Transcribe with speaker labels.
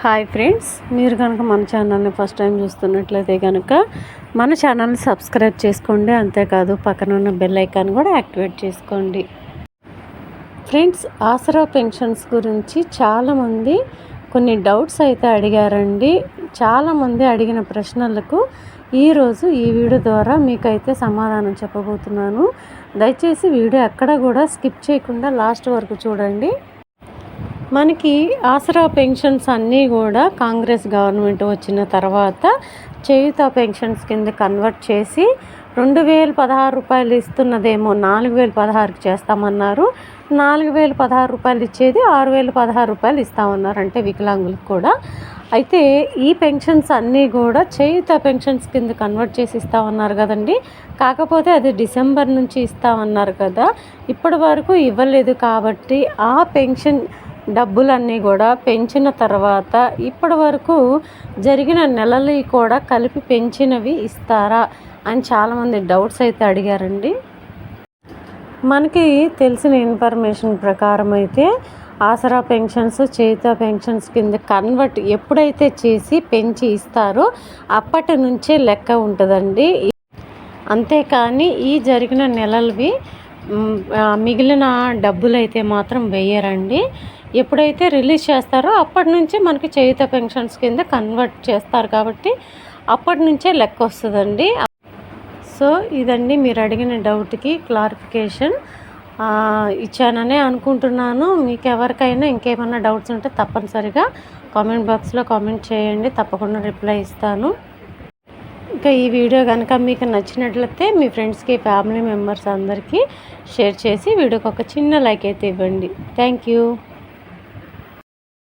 Speaker 1: Hi friends మీరు కనుక మన ఛానల్ని ఫస్ట్ టైం చూస్తున్నట్లయితే కనుక మన ఛానల్ని సబ్స్క్రైబ్ చేసుకోండి అంతేకాదు పక్కన ఉన్న బెల్ ఐకాన్ కూడా యాక్టివేట్ చేసుకోండి. ఫ్రెండ్స్ ఆసరా పెన్షన్స్ గురించి చాలామంది కొన్ని డౌట్స్ అయితే అడిగారండి. చాలామంది అడిగిన ప్రశ్నలకు ఈరోజు ఈ వీడియో ద్వారా మీకైతే సమాధానం చెప్పబోతున్నాను. దయచేసి వీడియో ఎక్కడ కూడా స్కిప్ చేయకుండా లాస్ట్ వరకు చూడండి. మనకి ఆసరా పెన్షన్స్ అన్నీ కూడా కాంగ్రెస్ గవర్నమెంట్ వచ్చిన తర్వాత చేయుత పెన్షన్స్ కింద కన్వర్ట్ చేసి రెండు వేల పదహారు రూపాయలు ఇస్తున్నదేమో నాలుగు వేల పదహారుకి చేస్తామన్నారు. నాలుగు వేల పదహారు రూపాయలు ఇచ్చేది ఆరు వేల పదహారు రూపాయలు ఇస్తామన్నారు అంటే వికలాంగులకు కూడా. అయితే ఈ పెన్షన్స్ అన్నీ కూడా చేయుత పెన్షన్స్ కింద కన్వర్ట్ చేసి ఇస్తామన్నారు కదండి. కాకపోతే అది డిసెంబర్ నుంచి ఇస్తామన్నారు కదా. ఇప్పటి వరకు ఇవ్వలేదు కాబట్టి ఆ పెన్షన్ డబ్బులన్నీ కూడా పెంచిన తర్వాత ఇప్పటి వరకు జరిగిన నెలలు కూడా కలిపి పెంచినవి ఇస్తారా అని చాలామంది డౌట్స్ అయితే అడిగారండి. మనకి తెలిసిన ఇన్ఫర్మేషన్ ప్రకారం అయితే ఆసరా పెన్షన్స్ చేత పెన్షన్స్ కింద కన్వర్ట్ ఎప్పుడైతే చేసి పెంచి ఇస్తారో అప్పటి నుంచే లెక్క ఉంటుందండి. అంతేకాని ఈ జరిగిన నెలలవి మిగిలిన డబ్బులు అయితే మాత్రం వేయరండి. ఎప్పుడైతే రిలీజ్ చేస్తారో అప్పటి నుంచి మనకి చేయుత పెన్షన్స్ కింద కన్వర్ట్ చేస్తారు కాబట్టి అప్పటి నుంచే లెక్క వస్తుందండి. సో ఇదండి మీరు అడిగిన డౌట్కి క్లారిఫికేషన్. ఇచ్చాననే అనుకుంటున్నాను. మీకు ఎవరికైనా ఇంకేమైనా డౌట్స్ ఉంటే తప్పనిసరిగా కామెంట్ బాక్స్లో కామెంట్ చేయండి. తప్పకుండా రిప్లై ఇస్తాను. ఇంకా ఈ వీడియో కనుక మీకు నచ్చినట్లయితే మీ ఫ్రెండ్స్కి ఫ్యామిలీ మెంబర్స్ అందరికీ షేర్ చేసి వీడియోకి ఒక చిన్న లైక్ అయితే ఇవ్వండి. Thank you.